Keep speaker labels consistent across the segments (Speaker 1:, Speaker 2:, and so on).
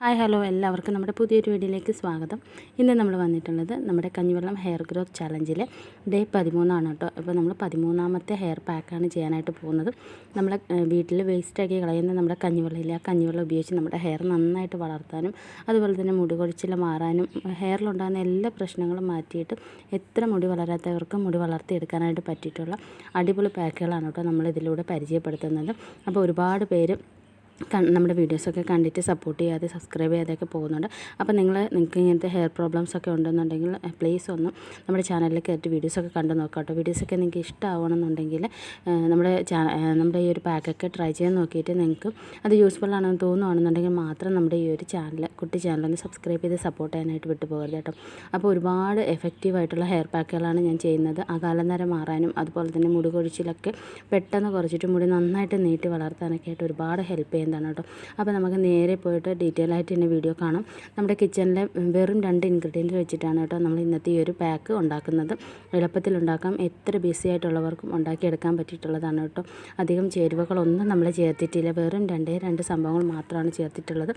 Speaker 1: Hi hello എല്ലാവർക്കും നമ്മുടെ പുതിയൊരു വീഡിയോയിലേക്ക് സ്വാഗതം. ഇന്ന് നമ്മൾ വന്നിട്ടുള്ളത് നമ്മുടെ കഞ്ഞിവെള്ളം ഹെയർ ഗ്രോത്ത് ചലഞ്ചിലെ ഡേ പതിമൂന്നാണ് കേട്ടോ. അപ്പോൾ നമ്മൾ പതിമൂന്നാമത്തെ ഹെയർ പാക്കാണ് ചെയ്യാനായിട്ട് പോകുന്നത്. നമ്മൾ വീട്ടിൽ വേസ്റ്റാക്കി കളയുന്ന നമ്മുടെ കഞ്ഞിവെള്ളമില്ല ആ കഞ്ഞിവെള്ളം ഉപയോഗിച്ച് നമ്മുടെ ഹെയർ നന്നായിട്ട് വളർത്താനും അതുപോലെ തന്നെ മുടി കൊഴിച്ചിൽ മാറാനും ഹെയറിലുണ്ടാകുന്ന എല്ലാ പ്രശ്നങ്ങളും മാറ്റിയിട്ട് എത്ര മുടി വളരാത്തവർക്കും മുടി വളർത്തിയെടുക്കാനായിട്ട് പറ്റിയിട്ടുള്ള അടിപൊളി പാക്കുകളാണ് കേട്ടോ നമ്മൾ ഇതിലൂടെ പരിചയപ്പെടുത്തുന്നത്. അപ്പോൾ ഒരുപാട് പേര് നമ്മുടെ വീഡിയോസൊക്കെ കണ്ടിട്ട് സപ്പോർട്ട് ചെയ്യാതെ സബ്സ്ക്രൈബ് ചെയ്യാതെയൊക്കെ പോകുന്നുണ്ട്. അപ്പോൾ നിങ്ങൾ നിങ്ങൾക്ക് ഇങ്ങനത്തെ ഹെയർ പ്രോബ്ലംസ് ഒക്കെ ഉണ്ടെന്നുണ്ടെങ്കിൽ പ്ലീസ് ഒന്ന് നമ്മുടെ ചാനലിൽ കയറ്റി വീഡിയോസൊക്കെ കണ്ടു നോക്കാം കേട്ടോ വീഡിയോസൊക്കെ നിങ്ങൾക്ക് ഇഷ്ടമാവണമെന്നുണ്ടെങ്കിൽ നമ്മുടെ നമ്മുടെ ഈ ഒരു പാക്കൊക്കെ ട്രൈ ചെയ്ത് നോക്കിയിട്ട് നിങ്ങൾക്ക് അത് യൂസ്ഫുൾ ആണെന്ന് തോന്നുകയാണെന്നുണ്ടെങ്കിൽ മാത്രം നമ്മുടെ ഈ ഒരു ചാനൽ കുട്ടി ചാനലൊന്ന് സബ്സ്ക്രൈബ് ചെയ്ത് സപ്പോർട്ട് ചെയ്യാനായിട്ട് വിട്ടു പോകരുത് കേട്ടോ. അപ്പോൾ ഒരുപാട് എഫക്റ്റീവായിട്ടുള്ള ഹെയർ പാക്കുകളാണ് ഞാൻ ചെയ്യുന്നത്. അകാലനര മാറാനും അതുപോലെ തന്നെ മുടി കൊഴിച്ചിലൊക്കെ പെട്ടെന്ന് കുറച്ചിട്ട് മുടി നന്നായിട്ട് നീട്ടി വളർത്താനൊക്കെ ആയിട്ട് ഒരുപാട് ഹെൽപ്പ് ചെയ്യും ചെയ്യുന്നതാണ് കേട്ടോ. അപ്പോൾ നമുക്ക് നേരെ പോയിട്ട് ഡീറ്റെയിൽ ആയിട്ട് തന്നെ വീഡിയോ കാണാം. നമ്മുടെ കിച്ചണിലെ വെറും രണ്ട് ഇൻഗ്രീഡിയന്റ് വെച്ചിട്ടാണ് കേട്ടോ നമ്മൾ ഇന്നത്തെ ഈ ഒരു പാക്ക് ഉണ്ടാക്കുന്നത്. എളുപ്പത്തിൽ ഉണ്ടാക്കാം. എത്ര ബിസി ആയിട്ടുള്ളവർക്കും ഉണ്ടാക്കിയെടുക്കാൻ പറ്റിയിട്ടുള്ളതാണ് കേട്ടോ. അധികം ചേരുവകളൊന്നും നമ്മൾ ചേർത്തിട്ടില്ല. വെറും രണ്ടേ രണ്ട് സംഭവങ്ങൾ മാത്രമാണ് ചേർത്തിട്ടുള്ളത്.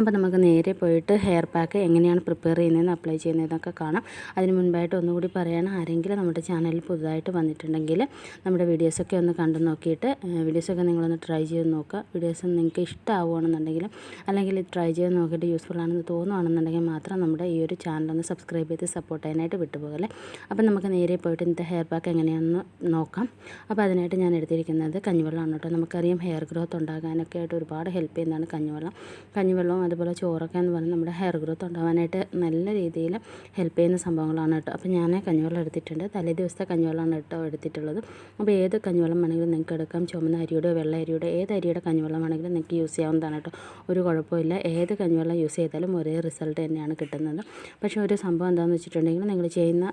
Speaker 1: അപ്പോൾ നമുക്ക് നേരെ പോയിട്ട് ഹെയർ പാക്ക് എങ്ങനെയാണ് പ്രിപ്പയർ ചെയ്യുന്നതെന്ന് അപ്ലൈ ചെയ്യുന്നതെന്നൊക്കെ കാണാം. അതിന് മുൻപായിട്ട് ഒന്നുകൂടി പറയണം ആരെങ്കിലും നമ്മുടെ ചാനലിൽ പുതുതായിട്ട് വന്നിട്ടുണ്ടെങ്കിൽ നമ്മുടെ വീഡിയോസൊക്കെ ഒന്ന് കണ്ടു നോക്കിയിട്ട് വീഡിയോസൊക്കെ നിങ്ങളൊന്ന് ട്രൈ ചെയ്ത് നോക്കുക. വീഡിയോസ് നിങ്ങൾക്ക് ഇഷ്ടമാവുകയാണെന്നുണ്ടെങ്കിൽ അല്ലെങ്കിൽ ട്രൈ ചെയ്ത് നോക്കിയിട്ട് യൂസ്ഫുൾ ആണെന്ന് തോന്നുകയാണെന്നുണ്ടെങ്കിൽ മാത്രം നമ്മുടെ ഈ ഒരു ചാനലൊന്ന് സബ്സ്ക്രൈബ് ചെയ്ത് സപ്പോർട്ട് ചെയ്യാനായിട്ട് വിട്ടുപോകല്ലേ അപ്പോൾ നമുക്ക് നേരെ പോയിട്ട് ഇന്നത്തെ ഹെയർ പാക്ക് എങ്ങനെയാണെന്ന് നോക്കാം. അപ്പോൾ അതിനായിട്ട് ഞാൻ എടുത്തിരിക്കുന്നത് കഞ്ഞിവെള്ളമാണ് കേട്ടോ. നമുക്കറിയാം ഹെയർ ഗ്രോത്ത് ഉണ്ടാകാനൊക്കെ ആയിട്ട് ഒരുപാട് ഹെൽപ്പ് ചെയ്യുന്നതാണ് കഞ്ഞിവെള്ളം. കഞ്ഞിവെള്ളം അതുപോലെ ചോറൊക്കെ എന്ന് പറഞ്ഞാൽ നമ്മുടെ ഹെയർ ഗ്രോത്ത് ഉണ്ടാവാനായിട്ട് നല്ല രീതിയിൽ ഹെൽപ്പ് ചെയ്യുന്ന സംഭവങ്ങളാണ് കേട്ടോ. അപ്പോൾ ഞാൻ കഞ്ഞിവെള്ളം എടുത്തിട്ടുണ്ട്. തലേ ദിവസത്തെ കഞ്ഞിവെള്ളമാണ് കേട്ടോ എടുത്തിട്ടുള്ളത്. അപ്പോൾ ഏത് കഞ്ഞിവെള്ളം വേണമെങ്കിലും നിങ്ങൾക്ക് എടുക്കാം. ചുമന്ന അരിയുടെ വെള്ള അരിയുടെ ഏത് അരിയുടെ കഞ്ഞിവെള്ളം വേണമെങ്കിലും നിങ്ങൾക്ക് യൂസ് ചെയ്യാവുന്നതാണ് കേട്ടോ. ഒരു കുഴപ്പമില്ല. ഏത് കഞ്ഞിവെള്ളം യൂസ് ചെയ്താലും ഒരേ റിസൾട്ട് തന്നെയാണ് കിട്ടുന്നത്. പക്ഷേ ഒരു സംഭവം എന്താണെന്ന് വെച്ചിട്ടുണ്ടെങ്കിൽ നിങ്ങൾ ചെയ്യുന്ന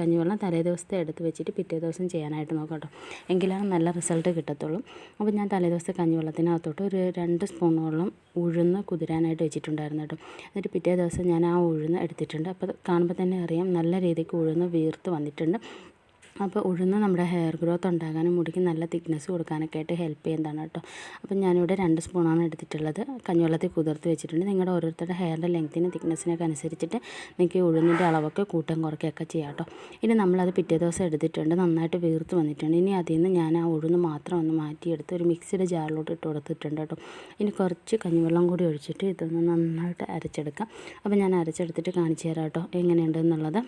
Speaker 1: കഞ്ഞിവെള്ളം തലേ ദിവസത്തെ എടുത്ത് വെച്ചിട്ട് പിറ്റേ ദിവസം ചെയ്യാനായിട്ട് നോക്കാം കേട്ടോ. എങ്കിലാണ് നല്ല റിസൾട്ട് കിട്ടത്തുള്ളൂ. അപ്പോൾ ഞാൻ തലേ ദിവസത്തെ കഞ്ഞിവെള്ളത്തിനകത്തോട്ട് ഒരു രണ്ട് സ്പൂണോളം ഉഴുന്ന് കുതിരാനായിട്ട് ആയിട്ട് വെച്ചിട്ടുണ്ടായിരുന്നു കേട്ടോ. എന്നിട്ട് പിറ്റേ ദിവസം ഞാൻ ആ ഉഴുന്ന് എടുത്തിട്ടുണ്ട്. അപ്പോൾ കാണുമ്പോൾ തന്നെ അറിയാം നല്ല രീതിക്ക് ഉഴുന്ന് വീർത്ത് വന്നിട്ടുണ്ട്. അപ്പോൾ ഉഴുന്ന് നമ്മുടെ ഹെയർ ഗ്രോത്ത് ഉണ്ടാകാനും മുടിക്ക് നല്ല തിക്നെസ് കൊടുക്കാനൊക്കെ ആയിട്ട് ഹെൽപ്പ് ചെയ്യുന്നതാണ് കേട്ടോ. അപ്പോൾ ഞാനിവിടെ രണ്ട് സ്പൂണാണ് എടുത്തിട്ടുള്ളത്. കഞ്ഞിവെള്ളത്തിൽ കുതിർത്ത് വെച്ചിട്ടുണ്ട്. നിങ്ങളുടെ ഓരോരുത്തരുടെ ഹെയറിന്റെ ലെങ്ത്തിനും തിക്നെസ്സിനൊക്കെ അനുസരിച്ചിട്ട് നിങ്ങൾക്ക് ഉഴുന്നിന്റെ അളവൊക്കെ കൂട്ടം കുറയ്ക്കുകയൊക്കെ ചെയ്യാം കേട്ടോ. ഇനി നമ്മളത് പിറ്റേ ദിവസം എടുത്തിട്ടുണ്ട്. നന്നായിട്ട് വീർത്ത് വന്നിട്ടുണ്ട്. ഇനി അതിൽ നിന്ന് ഞാൻ ആ ഉഴുന്ന് മാത്രം ഒന്ന് മാറ്റിയെടുത്ത് ഒരു മിക്സിയുടെ ജാറിലോട്ട് ഇട്ട് കൊടുത്തിട്ടുണ്ട് കേട്ടോ. ഇനി കുറച്ച് കഞ്ഞിവെള്ളം കൂടി ഒഴിച്ചിട്ട് ഇതൊന്ന് നന്നായിട്ട് അരച്ചെടുക്കാം. അപ്പോൾ ഞാൻ അരച്ചെടുത്തിട്ട് കാണിച്ചു തരാം കേട്ടോ. എങ്ങനെയുണ്ടെന്നുള്ളത്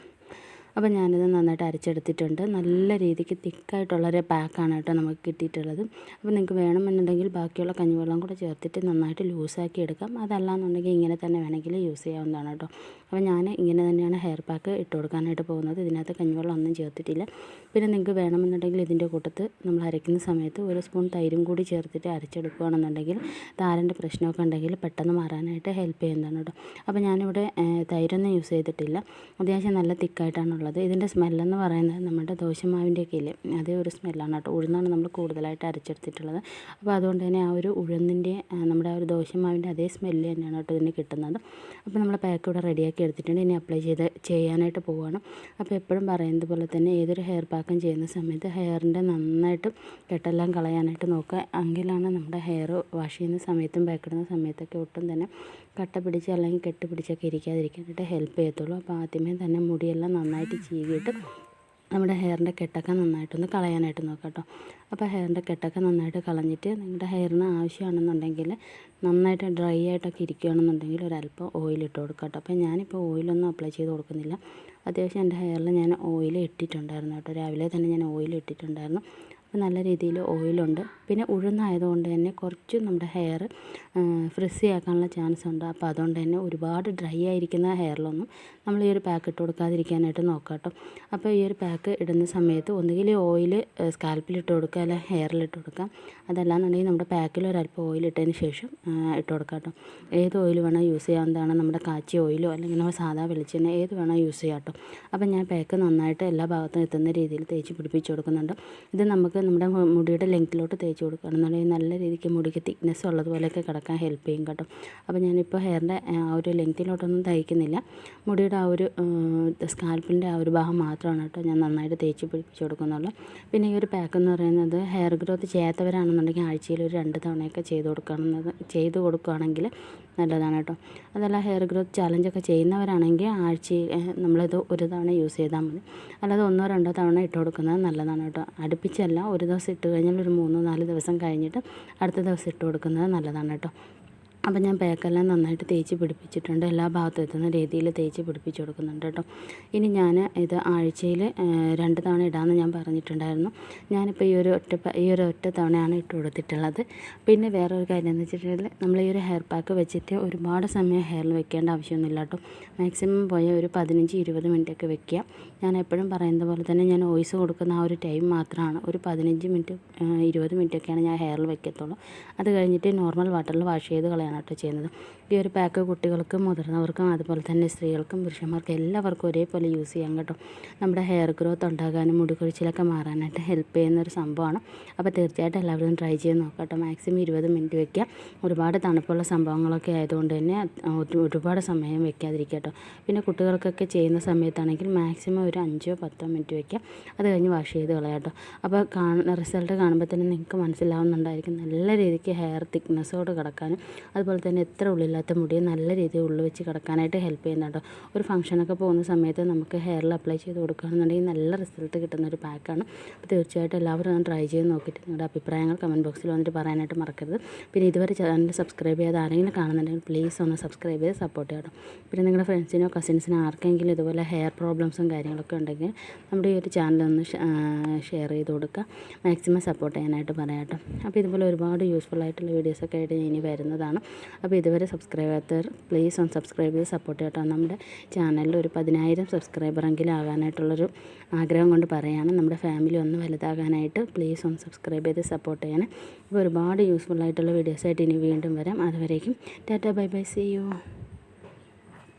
Speaker 1: അപ്പോൾ ഞാനിത് നന്നായിട്ട് അരച്ചെടുത്തിട്ടുണ്ട്. നല്ല രീതിക്ക് തിക്കായിട്ടുള്ളൊരു പാക്കാണ് കേട്ടോ നമുക്ക് കിട്ടിയിട്ടുള്ളത്. അപ്പോൾ നിങ്ങൾക്ക് വേണമെന്നുണ്ടെങ്കിൽ ബാക്കിയുള്ള കഞ്ഞിവെള്ളം കൂടെ ചേർത്തിട്ട് നന്നായിട്ട് ലൂസാക്കി എടുക്കാം. അതല്ല അതല്ലാന്നുണ്ടെങ്കിൽ ഇങ്ങനെ തന്നെ വേണമെങ്കിൽ യൂസ് ചെയ്യാവുന്നതാണ് കേട്ടോ. അപ്പോൾ ഞാൻ ഇങ്ങനെ തന്നെയാണ് ഹെയർ പാക്ക് ഇട്ട് കൊടുക്കാനായിട്ട് പോകുന്നത്. ഇതിനകത്ത് കഞ്ഞിവെള്ളം ഒന്നും ചേർത്തിട്ടില്ല. പിന്നെ നിങ്ങൾക്ക് വേണമെന്നുണ്ടെങ്കിൽ ഇതിന്റെ കൂട്ടത്ത് നമ്മൾ അരയ്ക്കുന്ന സമയത്ത് ഒരു സ്പൂൺ തൈരും കൂടി ചേർത്തിട്ട് അരച്ചെടുക്കുകയാണെന്നുണ്ടെങ്കിൽ താരന്റെ പ്രശ്നമൊക്കെ ഉണ്ടെങ്കിൽ പെട്ടെന്ന് മാറാനായിട്ട് ഹെൽപ്പ് ചെയ്യുന്നതാണ് കേട്ടോ. അപ്പോൾ ഞാനിവിടെ തൈരൊന്നും യൂസ് ചെയ്തിട്ടില്ല. അത്യാവശ്യം നല്ല തിക്കായിട്ടാണുള്ളത് ഉള്ളത്. ഇതിന്റെ സ്മെല്ലെന്ന് പറയുന്നത് നമ്മുടെ ദോശമാവിന്റെയൊക്കെ ഇല്ലേ? അതേ ഒരു സ്മെല്ലാണ് കേട്ടോ. ഉഴുന്നാണ് നമ്മൾ കൂടുതലായിട്ട് അരച്ചെടുത്തിട്ടുള്ളത്. അപ്പോൾ അതുകൊണ്ട് തന്നെ ആ ഒരു ഉഴുന്നിന്റെ നമ്മുടെ ആ ഒരു ദോശമാവിന്റെ അതേ സ്മെല്ല് തന്നെയാണ് കേട്ടോ ഇതിന് കിട്ടുന്നത്. അപ്പോൾ നമ്മൾ പാക്ക് ഇവിടെ റെഡിയാക്കി എടുത്തിട്ടുണ്ട്. ഇനി അപ്ലൈ ചെയ്ത് ചെയ്യാനായിട്ട് പോവുകയാണ് അപ്പോൾ എപ്പോഴും പറയുന്നത് പോലെ തന്നെ ഏതൊരു ഹെയർ പാക്കും ചെയ്യുന്ന സമയത്ത് ഹെയറിന്റെ നന്നായിട്ട് കെട്ടെല്ലാം കളയാനായിട്ട് നോക്കുക. എങ്കിലാണ് നമ്മുടെ ഹെയർ വാഷ് ചെയ്യുന്ന സമയത്തും പാക്ക് ഇടുന്ന സമയത്തൊക്കെ ഒട്ടും തന്നെ കട്ട പിടിച്ച് അല്ലെങ്കിൽ കെട്ട് പിടിച്ചൊക്കെ ഇരിക്കാതിരിക്കാനായിട്ട് ഹെൽപ്പ് ചെയ്യത്തുള്ളൂ. അപ്പോൾ ആദ്യമേ തന്നെ മുടിയെല്ലാം നന്നായിട്ട് ചീകിയിട്ട് നമ്മുടെ ഹെയറിന്റെ കെട്ടൊക്കെ നന്നായിട്ടൊന്ന് കളയാനായിട്ട് നോക്കാം കേട്ടോ അപ്പോൾ ഹെയറിന്റെ കെട്ടൊക്കെ നന്നായിട്ട് കളഞ്ഞിട്ട് നിങ്ങളുടെ ഹെയറിന് ആവശ്യമാണെന്നുണ്ടെങ്കിൽ നന്നായിട്ട് ഡ്രൈ ആയിട്ടൊക്കെ ഇരിക്കുകയാണെന്നുണ്ടെങ്കിൽ ഒരല്പം ഓയിൽ ഇട്ട് കൊടുക്കാം കേട്ടോ അപ്പോൾ ഞാനിപ്പോൾ ഓയിലൊന്നും അപ്ലൈ ചെയ്ത് കൊടുക്കുന്നില്ല. അത്യാവശ്യം എന്റെ ഹെയറിൽ ഞാൻ ഓയിൽ ഇട്ടിട്ടുണ്ടായിരുന്നു കേട്ടോ. രാവിലെ തന്നെ ഞാൻ ഓയിൽ ഇട്ടിട്ടുണ്ടായിരുന്നു. നല്ല രീതിയിൽ ഓയിലുണ്ട്. പിന്നെ ഉഴുന്നായതുകൊണ്ട് തന്നെ കുറച്ച് നമ്മുടെ ഹെയർ ഫ്രിസി ആക്കാനുള്ള ചാൻസ് ഉണ്ട്. അപ്പോൾ അതുകൊണ്ട് തന്നെ ഒരുപാട് ഡ്രൈ ആയിരിക്കുന്ന ഹെയറിലൊന്നും നമ്മൾ ഈ ഒരു പാക്ക് ഇട്ട് കൊടുക്കാതിരിക്കാനായിട്ട് നോക്കാം കേട്ടോ. അപ്പോൾ ഈ ഒരു പാക്ക് ഇടുന്ന സമയത്ത് ഒന്നുകിൽ ഓയിൽ സ്കാൽപ്പിൽ ഇട്ട് കൊടുക്കുക അല്ലെങ്കിൽ ഹെയറിൽ ഇട്ട് കൊടുക്കാം അതല്ലാന്നുണ്ടെങ്കിൽ നമ്മുടെ പാക്കിൽ ഒരല്പം ഓയിൽ ഇട്ടതിന് ശേഷം ഇട്ട് കൊടുക്കാം കേട്ടോ. ഏത് ഓയിൽ വേണോ യൂസ് ചെയ്യാവുന്നതാണ് നമ്മുടെ കാച്ചി ഓയിലോ അല്ലെങ്കിൽ നമ്മൾ സാധാ വെളിച്ചെണ്ണ ഏത് വേണോ യൂസ് ചെയ്യാം കേട്ടോ. അപ്പോൾ ഞാൻ പാക്ക് നന്നായിട്ട് എല്ലാ ഭാഗത്തും എത്തുന്ന രീതിയിൽ തേച്ച് പിടിപ്പിച്ച് കൊടുക്കുന്നുണ്ട്. ഇത് നമുക്ക് നമുക്ക് നമ്മുടെ മുടിയുടെ ലെങ്ത്തിലോട്ട് തേച്ച് കൊടുക്കുകയാണെന്നുണ്ടെങ്കിൽ നല്ല രീതിക്ക് മുടിക്ക് തിക്നെസ് ഉള്ളതുപോലെയൊക്കെ കിടക്കാൻ ഹെൽപ്പ് ചെയ്യും കേട്ടോ. അപ്പോൾ ഞാനിപ്പോൾ ഹെയറിന്റെ ആ ഒരു ലെങ്ത്തിലോട്ടൊന്നും തയ്ക്കുന്നില്ല. മുടിയുടെ ആ ഒരു സ്കാൽപ്പിന്റെ ആ ഒരു ഭാഗം മാത്രമാണ് കേട്ടോ ഞാൻ നന്നായിട്ട് തേച്ച് പിടിപ്പിച്ച് കൊടുക്കുന്നുള്ളൂ. പിന്നെ ഈ ഒരു പാക്ക് എന്ന് പറയുന്നത് ഹെയർ ഗ്രോത്ത് ചെയ്യാത്തവരാണെന്നുണ്ടെങ്കിൽ ആഴ്ചയിൽ ഒരു രണ്ട് തവണയൊക്കെ ചെയ്ത് കൊടുക്കുന്നത് ചെയ്ത് കൊടുക്കുകയാണെങ്കിൽ നല്ലതാണ് കേട്ടോ. അതല്ല ഹെയർ ഗ്രോത്ത് ചാലഞ്ചൊക്കെ ചെയ്യുന്നവരാണെങ്കിൽ ആഴ്ചയിൽ നമ്മളിത് ഒരു തവണ യൂസ് ചെയ്താൽ മതി. അല്ലാതെ ഒന്നോ രണ്ടോ തവണ ഇട്ട് കൊടുക്കുന്നത് നല്ലതാണ് കേട്ടോ. അടുപ്പിച്ചല്ല ഒരു ദിവസം ഇട്ട് കഴിഞ്ഞാൽ ഒരു മൂന്ന് നാല് ദിവസം കഴിഞ്ഞിട്ട് അടുത്ത ദിവസം ഇട്ട് കൊടുക്കുന്നത് നല്ലതാണ് കേട്ടോ. അപ്പം ഞാൻ പേക്കെല്ലാം നന്നായിട്ട് തേച്ച് പിടിപ്പിച്ചിട്ടുണ്ട്. എല്ലാ ഭാഗത്തും എത്തുന്ന രീതിയിൽ തേച്ച് പിടിപ്പിച്ച് കൊടുക്കുന്നുണ്ട് കേട്ടോ. ഇനി ഞാൻ ഇത് ആഴ്ചയിൽ രണ്ട് തവണ ഇടാമെന്ന് ഞാൻ പറഞ്ഞിട്ടുണ്ടായിരുന്നു. ഞാനിപ്പോൾ ഈ ഒരു ഒറ്റ ഈ ഒരു ഒറ്റ തവണയാണ് ഇട്ട് കൊടുത്തിട്ടുള്ളത്. പിന്നെ വേറൊരു കാര്യം എന്ന് വെച്ചിട്ടുണ്ടെങ്കിൽ നമ്മൾ ഈ ഒരു ഹെയർ പാക്ക് വെച്ചിട്ട് ഒരുപാട് സമയം ഹെയറിൽ വെക്കേണ്ട ആവശ്യമൊന്നുമില്ല കേട്ടോ. മാക്സിമം പോയ ഒരു പതിനഞ്ച് ഇരുപത് മിനിറ്റൊക്കെ വെക്കുക. ഞാൻ എപ്പോഴും പറയുന്നത് പോലെ തന്നെ ഞാൻ വോയിസ് കൊടുക്കുന്ന ആ ഒരു ടൈം മാത്രമാണ്. ഒരു പതിനഞ്ച് മിനിറ്റ് ഇരുപത് മിനിറ്റൊക്കെയാണ് ഞാൻ ഹെയറിൽ വെക്കത്തുള്ളൂ. അത് കഴിഞ്ഞിട്ട് നോർമൽ വാട്ടറിൽ വാഷ് ചെയ്ത് കളയാണ് കേട്ടോ ചെയ്യുന്നത്. ഈ ഒരു പാക്ക് കുട്ടികൾക്കും മുതിർന്നവർക്കും അതുപോലെ തന്നെ സ്ത്രീകൾക്കും പുരുഷന്മാർക്കും എല്ലാവർക്കും ഒരേപോലെ യൂസ് ചെയ്യാം കേട്ടോ. നമ്മുടെ ഹെയർ ഗ്രോത്ത് ഉണ്ടാകാനും മുടി കൊഴിച്ചിലൊക്കെ മാറാനായിട്ട് ഹെൽപ്പ് ചെയ്യുന്ന ഒരു സംഭവമാണ്. അപ്പോൾ തീർച്ചയായിട്ടും എല്ലാവരും ട്രൈ ചെയ്ത് നോക്കാം മാക്സിമം ഇരുപത് മിനിറ്റ് വെക്കുക. ഒരുപാട് തണുപ്പുള്ള സംഭവങ്ങളൊക്കെ ആയതുകൊണ്ട് തന്നെ ഒരുപാട് സമയം വെക്കാതിരിക്കുക കേട്ടോ. പിന്നെ കുട്ടികൾക്കൊക്കെ ചെയ്യുന്ന സമയത്താണെങ്കിൽ മാക്സിമം ഒരു അഞ്ചോ പത്തോ മിനിറ്റ് വെക്കുക. അത് കഴിഞ്ഞ് വാഷ് ചെയ്ത് കളയാട്ടോ അപ്പോൾ കാണുന്ന റിസൾട്ട് കാണുമ്പോൾ തന്നെ നിങ്ങൾക്ക് മനസ്സിലാവുന്നുണ്ടായിരിക്കും നല്ല രീതിക്ക് ഹെയർ തിക്നെസ്സോട് കിടക്കാനും അതുപോലെ തന്നെ എത്ര ഉള്ളില്ലാത്ത മുടിയും നല്ല രീതിയിൽ ഉള്ളു വെച്ച് കിടക്കാനായിട്ട് ഹെൽപ്പ് ചെയ്യുന്നുണ്ട്. ഒരു ഫംഗ്ഷനൊക്കെ പോകുന്ന സമയത്ത് നമുക്ക് ഹെയറിൽ അപ്ലൈ ചെയ്ത് കൊടുക്കുകയാണെന്നുണ്ടെങ്കിൽ നല്ല റിസൾട്ട് കിട്ടുന്ന ഒരു പാക്കാണ് അപ്പോൾ തീർച്ചയായിട്ടും എല്ലാവരും ഒന്ന് ട്രൈ ചെയ്ത് നോക്കിയിട്ട് നിങ്ങളുടെ അഭിപ്രായങ്ങൾ കമന്റ് ബോക്സിൽ വന്നിട്ട് പറയാനായിട്ട് മറക്കരുത്. പിന്നെ ഇതുവരെ ചാനൽ സബ്സ്ക്രൈബ് ചെയ്യാതെ ആരെങ്കിലും കാണുന്നുണ്ടെങ്കിൽ പ്ലീസ് ഒന്ന് സബ്സ്ക്രൈബ് ചെയ്ത് സപ്പോർട്ട് ചെയ്യണം. പിന്നെ നിങ്ങളുടെ ഫ്രണ്ട്സിനോ കസിൻസിനോ ആർക്കെങ്കിലും ഇതുപോലെ ഹെയർ പ്രോബ്ലംസും കാര്യങ്ങളൊക്കെ ഉണ്ടെങ്കിൽ നമ്മുടെ ഈ ഒരു ചാനൽ ഒന്ന് ഷെയർ ചെയ്ത് കൊടുക്കുക. മാക്സിമം സപ്പോർട്ട് ചെയ്യാനായിട്ട് പറയാം കേട്ടോ അപ്പോൾ ഇതുപോലെ ഒരുപാട് യൂസ്ഫുൾ ആയിട്ടുള്ള വീഡിയോസൊക്കെ ആയിട്ട് ഇനി വരുന്നതാണ്. അപ്പോൾ ഇതുവരെ സബ്സ്ക്രൈബ് ചെയ്യാത്തവർ പ്ലീസ് ഒന്ന് സബ്സ്ക്രൈബ് ചെയ്ത് സപ്പോർട്ട് ചെയ്യട്ടോ. നമ്മുടെ ചാനലിൽ ഒരു പതിനായിരം സബ്സ്ക്രൈബറെങ്കിലും ആകാനായിട്ടുള്ളൊരു ആഗ്രഹം കൊണ്ട് പറയുകയാണ്. നമ്മുടെ ഫാമിലി ഒന്ന് വലുതാകാനായിട്ട് പ്ലീസ് ഒന്ന് സബ്സ്ക്രൈബ് ചെയ്ത് സപ്പോർട്ട് ചെയ്യണേ. അപ്പോൾ ഒരുപാട് യൂസ്ഫുൾ ആയിട്ടുള്ള വീഡിയോസായിട്ട് ഇനി വീണ്ടും വരാം. അതുവരേക്കും tata bye bye see you